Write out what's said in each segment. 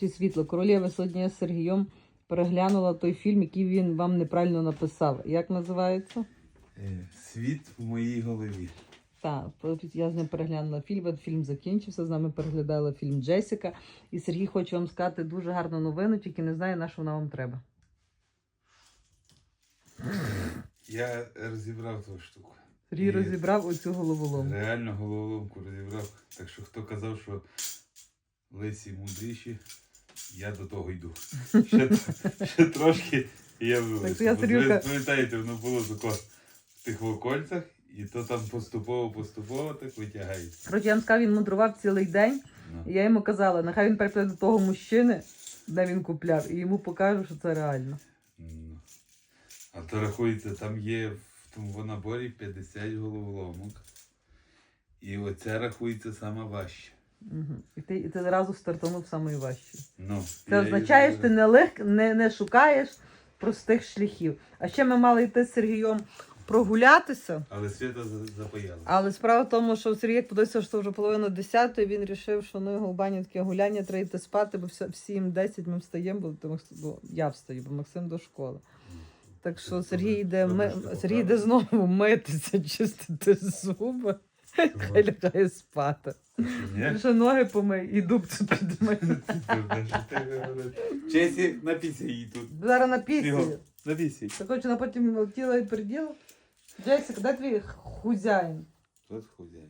чи світло. Королєва сьогодні з Сергієм переглянула той фільм, який він вам неправильно написав. Як називається? Е, Світ в моїй голові. Так, я з ним переглянула фільм. Фільм закінчився. З нами переглядала фільм Джесіка. І Сергій хоче вам сказати дуже гарну новину, тільки не знає, на що вона вам треба. Я розібрав ту штуку. Сергій І розібрав оцю головоломку. Реально головоломку розібрав. Так що хто казав, що лисі мудріші, я до того йду. Ще, ще трошки і я що я. Сергійка- пам'ятаєте, воно було тако в тих окольцях, і то там поступово-поступово так витягається. Коротше, я вам сказав, він мудрував цілий день. Ну. І я йому казала, нехай він прийде до того мужчини, де він купляв, і йому покажу, що це реально. Ну. А то рахується, там є в тому наборі 50 головоломок. І оця рахується сама важча. Угу. І ти, і ти зразу стартанув найважче. Ну, Це означає, що ти не, лег, не, не шукаєш простих шляхів. А ще ми мали йти з Сергієм прогулятися. Але свята за- Але справа в тому, що Сергій подивився, що вже половина десятої, він вирішив, що ну його в бані таке гуляння, треба йти спати, бо все- в 7-10 ми встаємо, бо, бо я встаю, бо Максим до школи. Так що Сергій йде, ми, Сергій йде знову митися, чистити зуби, хай лягає спати. Ні? Ще ноги помий і дубцю підмий. Чесі, напійся її тут. Зараз на пісні. Бігом. Напійся. Ти хочеш на потім тіло і приділ? Джесік, де твій хузяїн? Тут худяй.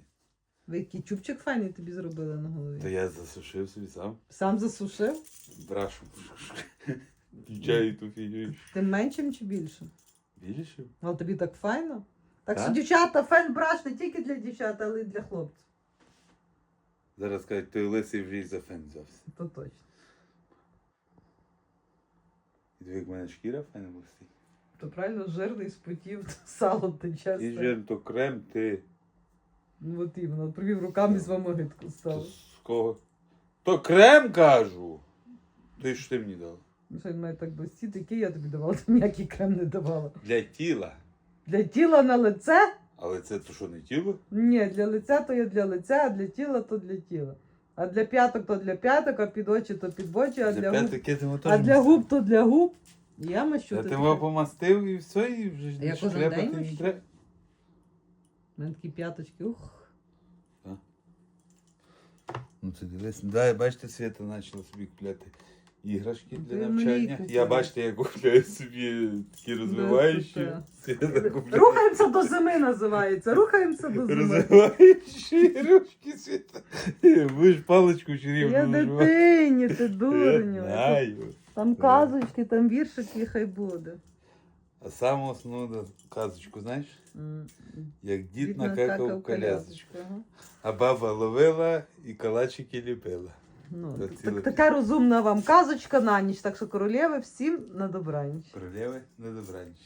Ви який чубчик файний тобі зробили на Та голові? я засушив собі сам. Сам засушив? Брашу. Включаю ту фігню. Ти меншим чи більшим? Більше? Але тобі так файно. Так, Так? що дівчата, фен браш не тільки для дівчат, але й для хлопців. Зараз кажуть, той лисий вже й за фен взявся. То точно. І диви, як в мене шкіра файна блистить. То правильно жирний спотів, то сало тече. І все. жир, то крем, ти. Ну от іменно, провів руками з вами гидку То стало. з кого? То крем кажу. Ти що ти мені дав? Ну що він має так блистіти, який я тобі давала, то ніякий крем не давала. Для тіла. Для тіла на лице? Але це то що не тіло? Ні, для лиця то є для лиця, а для тіла то для тіла. А для п'яток то для п'яток, а під очі то під очі, а для, губ. А для губ то для губ. Я мащу Я ти тебе помастив і все, і вже ж Я кожен не мащу? треба. У мене такі п'яточки, ух. Ну це дивись, да, бачите, Свята почала собі купляти іграшки для мені навчання. Я бачите, я купляю собі такі розвиваючі. Рухаємося до зими називається. Рухаємося до зими. розвиваючі іграшки, Свята. Будеш паличку чарівну Я дитині, ти Я дурню. знаю. Там казочки, там віршики, хай буде. А саму основну казочку, знаєш? М, Як дід накакав колясочку. ага. А баба ловила і калачики ліпила. Ну, Та так, така розумна вам казочка на ніч, так що королеви всім на добраніч. Королеви на добраніч.